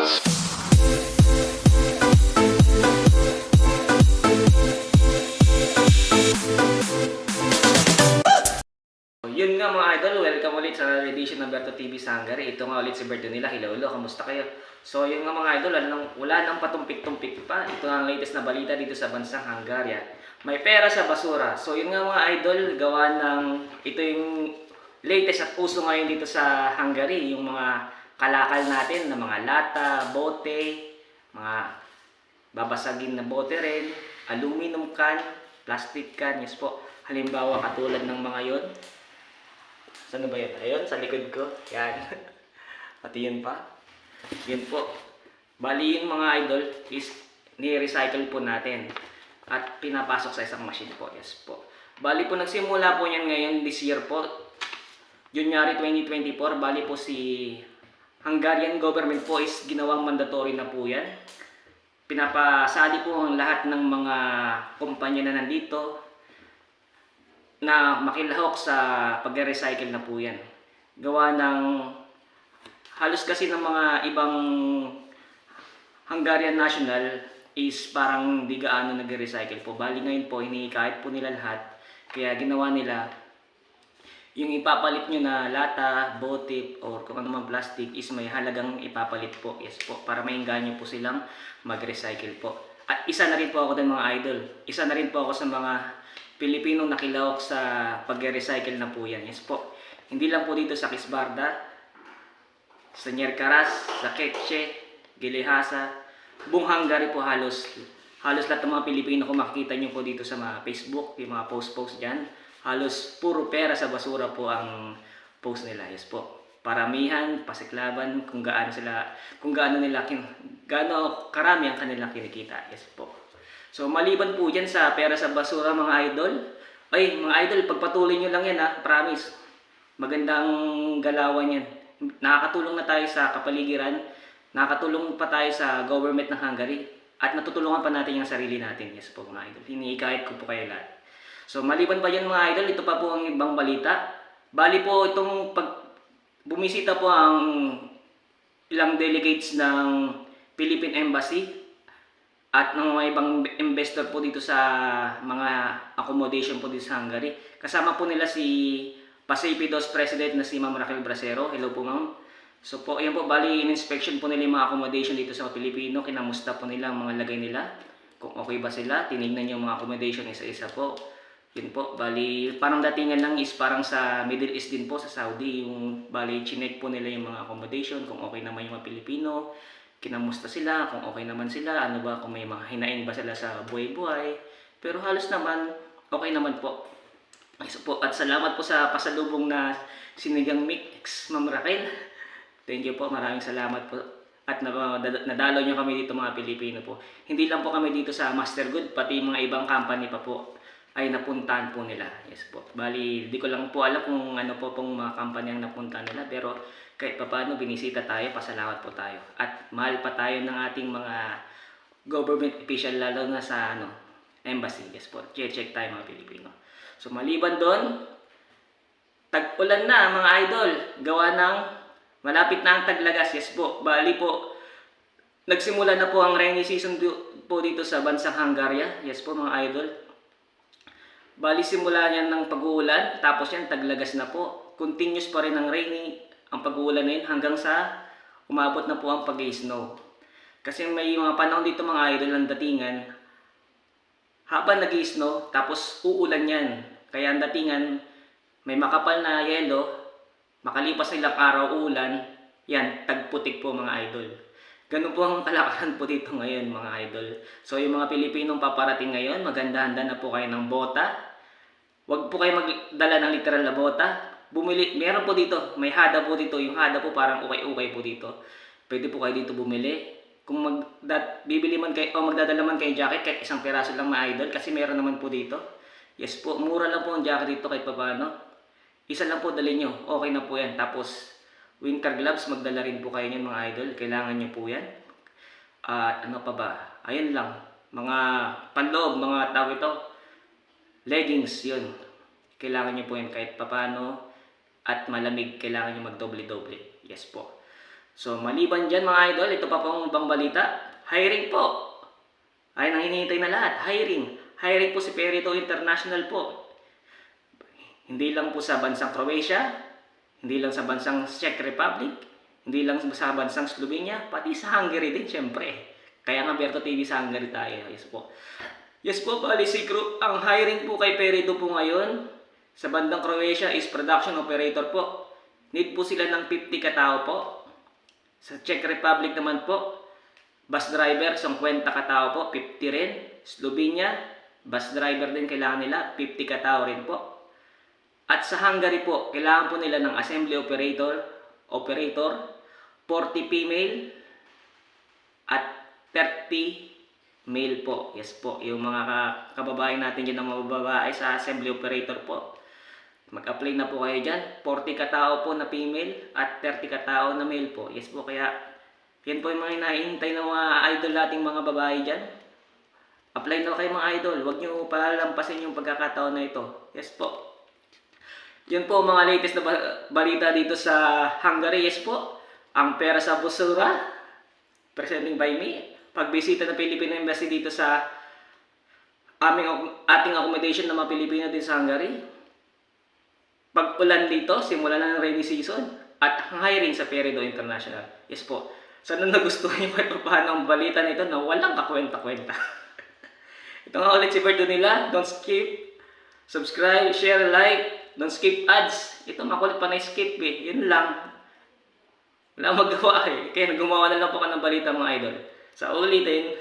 Yun nga mga idol, welcome ulit sa edition ng Berto TV sa Hungary. Ito nga ulit si Berto nila. Hello, kamusta kayo? So yun nga mga idol, wala nang, wala nang patumpik-tumpik pa. Ito ang latest na balita dito sa bansang Hungary. May pera sa basura. So yun nga mga idol, gawa ng, ito yung latest at uso ngayon dito sa Hungary. Yung mga kalakal natin na mga lata, bote, mga babasagin na bote rin, aluminum can, plastic can, yes po. Halimbawa katulad ng mga yon. Saan ba yun? Ayun, sa likod ko. Yan. Pati yun pa. Yun po. Bali yung mga idol is ni-recycle po natin at pinapasok sa isang machine po. Yes po. Bali po nagsimula po yan ngayon this year po. January 2024. Bali po si Hungarian government po is ginawang mandatory na po yan. Pinapasali po ang lahat ng mga kumpanya na nandito na makilahok sa pag-recycle na po yan. Gawa ng halos kasi ng mga ibang Hungarian national is parang di gaano nag-recycle po. Bali ngayon po, hinihikayat po nila lahat. Kaya ginawa nila yung ipapalit nyo na lata, bote, or kung ano man plastic is may halagang ipapalit po. Yes po, para maingganyo po silang mag-recycle po. At isa na rin po ako din mga idol. Isa na rin po ako sa mga Pilipinong nakilawak sa pag-recycle na po yan. Yes po. Hindi lang po dito sa Kisbarda, sa Nyercaras, sa Queche, Gilihasa, buong Hungary po halos. Halos lahat ng mga Pilipino kung makikita nyo po dito sa mga Facebook, yung mga post-post dyan, halos puro pera sa basura po ang post nila. Yes po. Paramihan, pasiklaban, kung gaano sila, kung gaano nila, kin, gaano karami ang kanilang kinikita. Yes po. So maliban po dyan sa pera sa basura mga idol, ay mga idol, pagpatuloy nyo lang yan ha, promise. Magandang galawan yan. Nakakatulong na tayo sa kapaligiran, nakakatulong pa tayo sa government ng Hungary, at natutulungan pa natin yung sarili natin. Yes po mga idol, hiniikayat ko po kayo lahat. So maliban pa yan mga idol, ito pa po ang ibang balita. Bali po itong pag bumisita po ang ilang delegates ng Philippine Embassy at ng mga ibang investor po dito sa mga accommodation po dito sa Hungary. Kasama po nila si Pacifidos President na si Ma'am Raquel Bracero. Hello po ma'am. So po, ayan po, bali in-inspection po nila yung mga accommodation dito sa Pilipino. Kinamusta po nila ang mga lagay nila. Kung okay ba sila, tinignan yung mga accommodation isa-isa po. Yun po, bali, parang datingan lang is parang sa Middle East din po, sa Saudi. Yung, bali, chinek po nila yung mga accommodation, kung okay naman yung mga Pilipino kinamusta sila, kung okay naman sila, ano ba, kung may mga hinaing ba sila sa buhay-buhay. Pero halos naman, okay naman po. So po. At salamat po sa pasalubong na sinigang mix, Ma'am Raquel. Thank you po, maraming salamat po. At na- nadalo nyo kami dito mga Pilipino po. Hindi lang po kami dito sa Master Good, pati mga ibang company pa po ay napuntahan po nila. Yes po. Bali, di ko lang po alam kung ano po pong mga company ang napuntahan nila. Pero kahit pa paano, binisita tayo, pasalamat po tayo. At mahal pa tayo ng ating mga government official, lalo na sa ano, embassy. Yes po. Check tayo mga Pilipino. So maliban doon, tag-ulan na mga idol. Gawa ng malapit na ang taglagas. Yes po. Bali po, nagsimula na po ang rainy season po dito sa bansang Hungaria. Yes po mga idol. Bali simula niyan ng pag-uulan, tapos yan taglagas na po. Continuous pa rin ang rainy, ang pag-uulan na yun hanggang sa umabot na po ang pag-snow. Kasi may mga panahon dito mga idol ang datingan, habang nag snow tapos uulan yan. Kaya ang datingan, may makapal na yelo, makalipas ilang araw ulan, yan, tagputik po mga idol. Ganun po ang kalakaran po dito ngayon mga idol. So yung mga Pilipinong paparating ngayon, maganda-handa na po kayo ng bota. Huwag po kayo magdala ng literal na bota. Bumili, meron po dito, may hada po dito. Yung hada po parang ukay-ukay po dito. Pwede po kayo dito bumili. Kung mag, dat, bibili man kayo, o magdadala man kayo jacket, kahit isang piraso lang mga idol, kasi meron naman po dito. Yes po, mura lang po ang jacket dito kahit paano. Isa lang po dali nyo, okay na po yan. Tapos, winter gloves, magdala rin po kayo niyan mga idol. Kailangan nyo po yan. At ano pa ba? Ayun lang. Mga panloob, mga tawag ito. Leggings, yun. Kailangan nyo po yan kahit papano. At malamig, kailangan nyo magdoble-doble. Yes po. So, maliban dyan mga idol, ito pa pong ibang balita. Hiring po. Ay, nang hinihintay na lahat. Hiring. Hiring po si Perito International po. Hindi lang po sa bansang Croatia, hindi lang sa bansang Czech Republic, hindi lang sa bansang Slovenia, pati sa Hungary din, syempre. Kaya nga Berto TV sa Hungary tayo. Yes po. Yes po, bali si Cru- ang hiring po kay Perito po ngayon sa bandang Croatia is production operator po. Need po sila ng 50 katao po. Sa Czech Republic naman po, bus driver, 50 katao po, 50 rin. Slovenia, bus driver din kailangan nila, 50 katao rin po. At sa Hungary po, kailangan po nila ng assembly operator, operator, 40 female, at 30 male po. Yes po, yung mga ka- kababayan natin dyan na mga babae sa assembly operator po. Mag-apply na po kayo dyan. 40 katao po na female at 30 katao na male po. Yes po, kaya yan po yung mga hinahintay ng mga idol nating mga babae dyan. Apply na kayo mga idol. Huwag nyo palalampasin yung pagkakataon na ito. Yes po. Yun po mga latest na ba- balita dito sa Hungary. Yes po. Ang pera sa busura. Presenting by me. Pagbisita ng Filipino Embassy dito sa aming ating accommodation ng mga Pilipino din sa Hungary pag-ulan dito, simula na ng rainy season, at hiring sa Peredo International. Yes po. Sana nagustuhan niyo kahit paano ang balita nito na walang kakwenta-kwenta. Ito nga ulit si Berto nila. Don't skip. Subscribe, share, like. Don't skip ads. Ito makulit pa na skip eh. Yun lang. Wala magawa eh. Kaya gumawa na lang po ka ng balita mga idol. Sa ulitin.